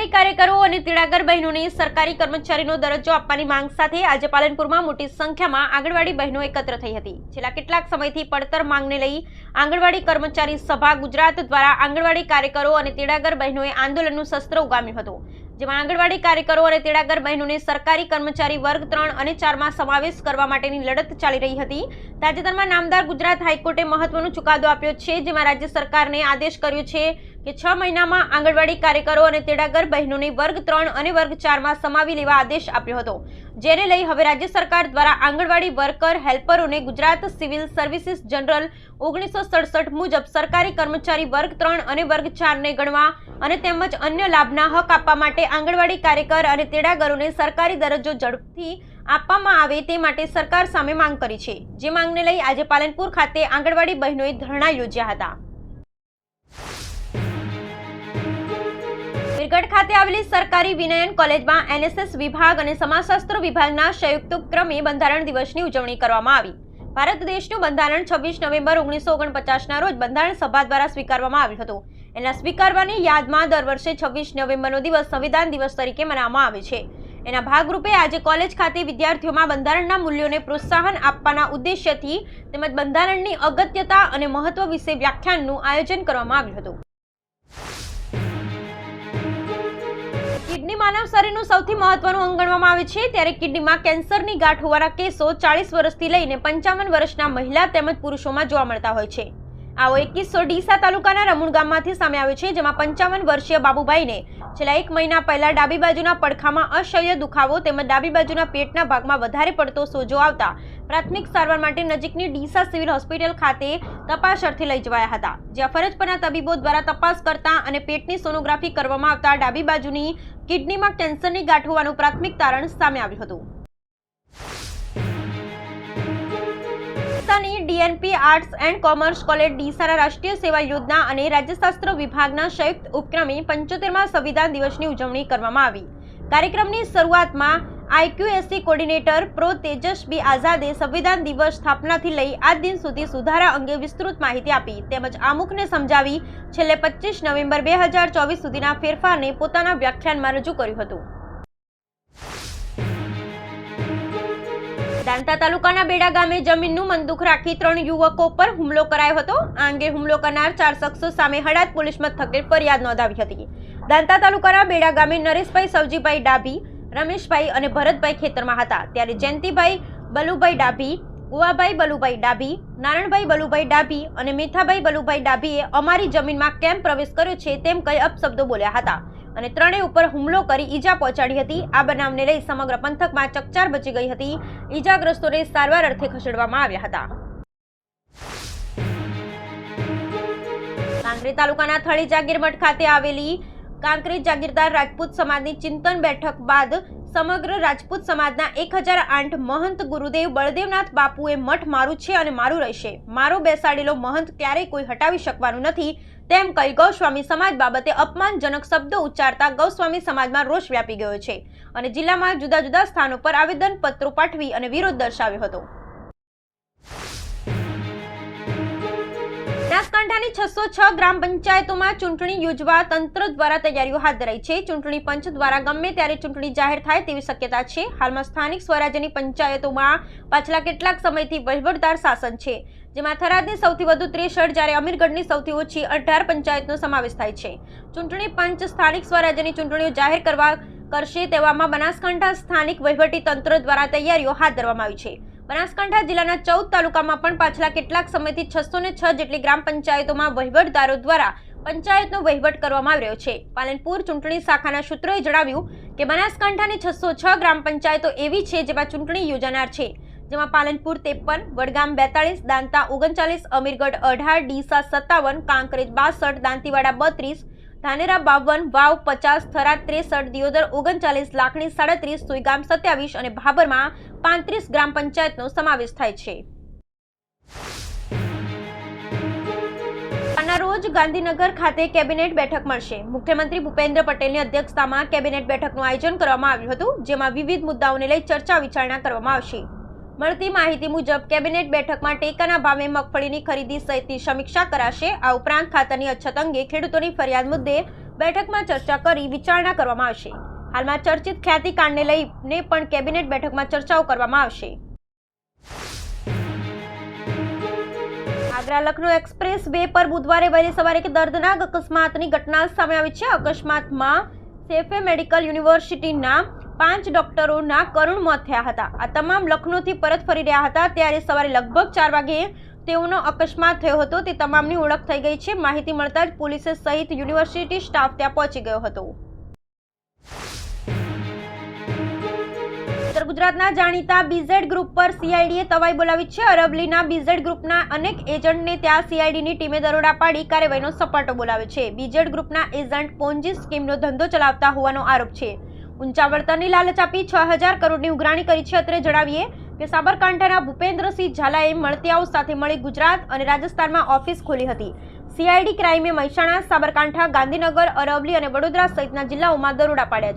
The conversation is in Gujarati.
આંગણવાડી કાર્યકરો અને તિડાગર બહેનોને સરકારી કર્મચારીનો દરજ્જો આપવાની માંગ સાથે આજે પાલનપુરમાં મોટી સંખ્યામાં આંગણવાડી બહેનો એકત્ર થઈ હતી. છેલ્લા કેટલાક સમયથી પડતર માંગને લઈ આંગણવાડી કર્મચારી સભા ગુજરાત દ્વારા આંગણવાડી કાર્યકરો અને તિડાગર બહેનોએ આંદોલનનું શસ્ત્ર ઉગામ્યું હતું. જેમાં આંગણવાડી કાર્યકરો અને તેડાગર બહેનોને સરકારી કર્મચારી વર્ગ ત્રણ અને ચારમાં સમાવેશ કરવા માટેની લડત ચાલી રહી હતી. તાજેતરમાં નામદાર ગુજરાત હાઈકોર્ટે મહત્વનો ચુકાદો આપ્યો છે, જેમાં રાજ્ય સરકારને આદેશ કર્યો છે કે છ મહિનામાં આંગણવાડી કાર્યકરો અને તેડાગર બહેનોને વર્ગ ત્રણ અને વર્ગ ચારમાં સમાવી લેવા આદેશ આપ્યો હતો. જેને લઈ હવે રાજ્ય સરકાર દ્વારા આંગણવાડી વર્કર હેલ્પરોને ગુજરાત સિવિલ સર્વિસીસ જનરલ ઓગણીસો સડસઠ મુજબ સરકારી કર્મચારી વર્ગ ત્રણ અને વર્ગ ચારને ગણવા અને તેમજ અન્ય લાભના હક આપવા માટે આંગણવાડી કાર્યકર અને તેડાગરોને સરકારી દરજ્જો ઝડપથી આપવામાં આવે તે માટે સરકાર સામે માંગ કરી છે. જે માંગને લઈ આજે પાલનપુર ખાતે આંગણવાડી બહેનોએ ધરણા યોજ્યા હતા. વિરગઢ ખાતે આવેલી સરકારી વિનયન કોલેજમાં એનએસએસ વિભાગ અને સમાજશાસ્ત્ર વિભાગના સંયુક્ત ઉપક્રમે બંધારણ દિવસની ઉજવણી કરવામાં આવી. ભારત દેશનું બંધારણ છવ્વીસ નવેમ્બર ઓગણીસો ઓગણપચાસના રોજ બંધારણ સભા દ્વારા સ્વીકારવામાં આવ્યું હતું. એના સ્વીકારવાની યાદમાં દર વર્ષે છવ્વીસ નવેમ્બરનો દિવસ સંવિધાન દિવસ તરીકે મનાવવામાં આવે છે. એના ભાગરૂપે આજે કોલેજ ખાતે વિદ્યાર્થીઓમાં બંધારણના મૂલ્યોને પ્રોત્સાહન આપવાના ઉદ્દેશ્યથી તેમજ બંધારણની અગત્યતા અને મહત્વ વિશે વ્યાખ્યાનનું આયોજન કરવામાં આવ્યું હતું. કિડની માનવ શરીરનું સૌથી મહત્વનું અંગ ગણવામાં આવે છે. ત્યારે કિડનીમાં કેન્સરની ગાંઠ હોવાના કેસો ચાળીસ વર્ષથી લઈને પંચાવન વર્ષના મહિલા તેમજ પુરુષોમાં જોવા મળતા હોય છે. આવો એક ડીસા તાલુકાના રમુણ ગામમાંથી સામે આવ્યો છે, જેમાં પંચાવન વર્ષીય બાબુભાઈને છેલ્લા એક મહિના પહેલા ડાબી બાજુના પડખામાં અસહ્ય દુખાવો તેમજ ડાબી બાજુના પેટના ભાગમાં વધારે પડતો સોજો આવતા પ્રાથમિક સારવાર માટે નજીકની ડીસા સિવિલ હોસ્પિટલ ખાતે તપાસ અર્થે લઈ જવાયા હતા. જ્યાં ફરજ પરના તબીબો દ્વારા તપાસ કરતા અને પેટની સોનોગ્રાફી કરવામાં આવતા ડાબી બાજુની કિડનીમાં કેન્સરની ગાંઠ હોવાનું પ્રાથમિક તારણ સામે આવ્યું હતું. ડીસાની DNP arts and commerce college ડીસાના રાષ્ટ્રીય સેવા યોજના અને રાજ્યશાસ્ત્ર વિભાગના સંયુક્ત ઉપક્રમે પંચોતેરમાં સંવિધાન દિવસની ઉજવણી કરવામાં આવી. કાર્યક્રમની શરૂઆતમાં આઈક્યુએસસી કોર્ડિનેટર પ્રો તેજસ્વી આઝાદે સંવિધાન દિવસ સ્થાપનાથી લઈ આજ દિન સુધી સુધારા અંગે વિસ્તૃત માહિતી આપી. તેમજ આમુખને સમજાવી છેલ્લે પચીસ નવેમ્બર બે હજાર ચોવીસ સુધીના ફેરફારને પોતાના વ્યાખ્યાનમાં રજૂ કર્યું હતું. દાંતા તાલુકાના બેડા ગામે જમીનનું મંદુક રાખી ત્રણ યુવકો પર હુમલો કરાયો હતો. આ અંગે હુમલો કરનાર ચાર શખ્સો સામે હડાદ પોલીસ મથકે ફરિયાદ નોંધાવી હતી. દાંતા તાલુકાના બેડા ગામે નરેશભાઈ, સવજીભાઈ ડાભી, રમેશભાઈ અને ભરતભાઈ ખેતરમાં હતા. ત્યારે જયંતિભાઈ બલુભાઈ ડાભી ગુવાભાઈ બલુભાઈ ડાભી, નારણભાઈ બલુભાઈ ડાભી અને મેથાભાઈ બલુભાઈ ડાભીએ અમારી જમીનમાં કેમ પ્રવેશ કર્યો છે તેમ કઈ અપશબ્દો બોલ્યા હતા. અને ત્રણેય ઉપર હુમલો કરી ઈજા પહોંચાડી હતી. આ બનાવને લઈ સમગ્ર પંથકમાં ચકચાર બચી ગઈ હતી. ઈજાગ્રસ્તોને સારવાર અર્થે ખસેડવામાં આવ્યા હતા. કાંકરી તાલુકાના થળી જાગીરમઠ ખાતે આવેલી કાંકરી જાગીરદાર રાજપૂત સમાજની ચિંતન બેઠક બાદ સમગ્ર રાજપૂત સમાજના એક હજાર આઠ મહંત ગુરુદેવ બળદેવનાથ બાપુએ મઠ મારું છે અને મારું રહેશે. મારો બેસાડેલો મહંત ક્યારેય કોઈ હટાવી શકવાનું નથી. તેમ કહી ગૌસ્વામી સમાજ બાબતે અપમાનજનક શબ્દો ઉચ્ચારતા ગૌસ્વામી સમાજમાં રોષ વ્યાપી ગયો છે અને જિલ્લામાં જુદા જુદા સ્થાનો પર આવેદન પત્રો પાઠવી અને વિરોધ દર્શાવ્યો હતો. બનાસકાંઠાની છસો છ ગ્રામ પંચાયતોમાં ચૂંટણી યોજવા તંત્ર દ્વારા તૈયારીઓ હાથ ધરાઈ છે. ચૂંટણી પંચ દ્વારા ગમે ત્યારે ચૂંટણી જાહેર થાય તેવી શક્યતા છે. હાલમાં સ્થાનિક સ્વરાજ્યની પંચાયતોમાં પાછલા કેટલાક સમયથી વહીવટદાર શાસન છે. જેમાં થરાદની સૌથી વધુ ત્રેસઠ જ્યારે અમીરગઢની સૌથી ઓછી અઢાર પંચાયતનો સમાવેશ થાય છે. ચૂંટણી પંચ સ્થાનિક સ્વરાજ્યની ચૂંટણીઓ જાહેર કરવા કરશે તેવામાં બનાસકાંઠા સ્થાનિક વહીવટી તંત્ર દ્વારા તૈયારીઓ હાથ ધરવામાં આવી છે. બનાસકાંઠા જિલ્લાના ચૌદ તાલુકામાં પણ પાછલા કેટલાક સમયથી છસો ને છ જેટલી ગ્રામ પંચાયતોમાં વહીવટદારો દ્વારા પંચાયતનો વહીવટ કરવામાં આવી રહ્યો છે. પાલનપુર ચૂંટણી શાખાના સૂત્રોએ જણાવ્યું કે બનાસકાંઠાની છસો છ ગ્રામ પંચાયતો એવી છે જેમાં ચૂંટણી યોજાનાર છે. જેમાં પાલનપુર ત્રેપન વડગામ બેતાળીસ, દાંતા ઓગણચાલીસ, અમીરગઢ અઢાર, ડીસા સત્તાવન, કાંકરેજ બાસઠ, દાંતીવાડા બત્રીસ, ધાનેરા બાવન, વાવ પચાસ, થરાદ ત્રેસઠ, દિયોદર ઓગણચાલીસ, લાખણી સાડત્રીસ, સુઈગામ સત્યાવીસ અને ભાભરમાં પાંત્રીસ ગ્રામ પંચાયતનો સમાવેશ થાય છે. રોજ ગાંધીનગર ખાતે કેબિનેટ બેઠક મળશે. મુખ્યમંત્રી ભૂપેન્દ્ર પટેલની અધ્યક્ષતામાં કેબિનેટ બેઠકનું આયોજન કરવામાં આવ્યું હતું, જેમાં વિવિધ મુદ્દાઓને લઈ ચર્ચા વિચારણા કરવામાં આવશે. મળતી માહિતી મુજબ કેબિનેટ બેઠકમાં ટેકાના ભાવે મગફળીની ખરીદી સહિતની સમીક્ષા કરાશે. આ ઉપરાંત ખાતરની અછત અંગે ખેડૂતોની ફરિયાદ મુદ્દે બેઠકમાં ચર્ચા કરી વિચારણા કરવામાં આવશે. હાલમાં ચર્ચિત ખ્યાતિકાંડને લઈને પણ કેબિનેટ બેઠકમાં ચર્ચાઓ કરવામાં આવશે. આગ્રા લખનૌ એક્સપ્રેસ વે પર બુધવારે વહેલી સવારે એક દર્દનાક અકસ્માતની ઘટના સામે આવી છે. અકસ્માતમાં સેફે મેડિકલ યુનિવર્સિટીના પાંચ ડોક્ટરોના કરુણ મોત થયા હતા. આ તમામ લખનૌથી પરત ફરી રહ્યા હતા. ત્યારે સવારે લગભગ ચાર વાગે તેઓનો અકસ્માત થયો હતો. તે તમામની ઓળખ થઈ ગઈ છે. માહિતી મળતા જ પોલીસે સહિત યુનિવર્સિટી સ્ટાફ ત્યાં પહોંચી ગયો હતો. ગુજરાતના જાણીતા બીઝેડ ગ્રુપ પર સીઆઈડીએ તવાઈ બોલાવી છે. અરવલીના બીઝેડ ગ્રુપના અનેક એજન્ટને ત્યાં સીઆઈડીની ટીમે દરોડા પાડી કાર્યવાહીનો સપાટો બોલાવ્યો છે. બીઝેડ ગ્રુપના એજન્ટ પોન્જી સ્કીમનો ધંધો ચલાવતા હોવાનો આરોપ છે. ઊંચા વળતરની લાલચ આપી છ હજાર કરોડની ઉઘરાણી કરી છે. અત્રે જણાવીએ કે સાબરકાંઠાના ભૂપેન્દ્રસિંહ ઝાલાએ મળતિયાઓ સાથે મળી ગુજરાત અને રાજસ્થાનમાં ઓફિસ ખોલી હતી. સીઆઈડી ક્રાઇમે મહેસાણા, સાબરકાંઠા, ગાંધીનગર અરવલી અને વડોદરા સહિતના જિલ્લાઓમાં દરોડા પાડ્યા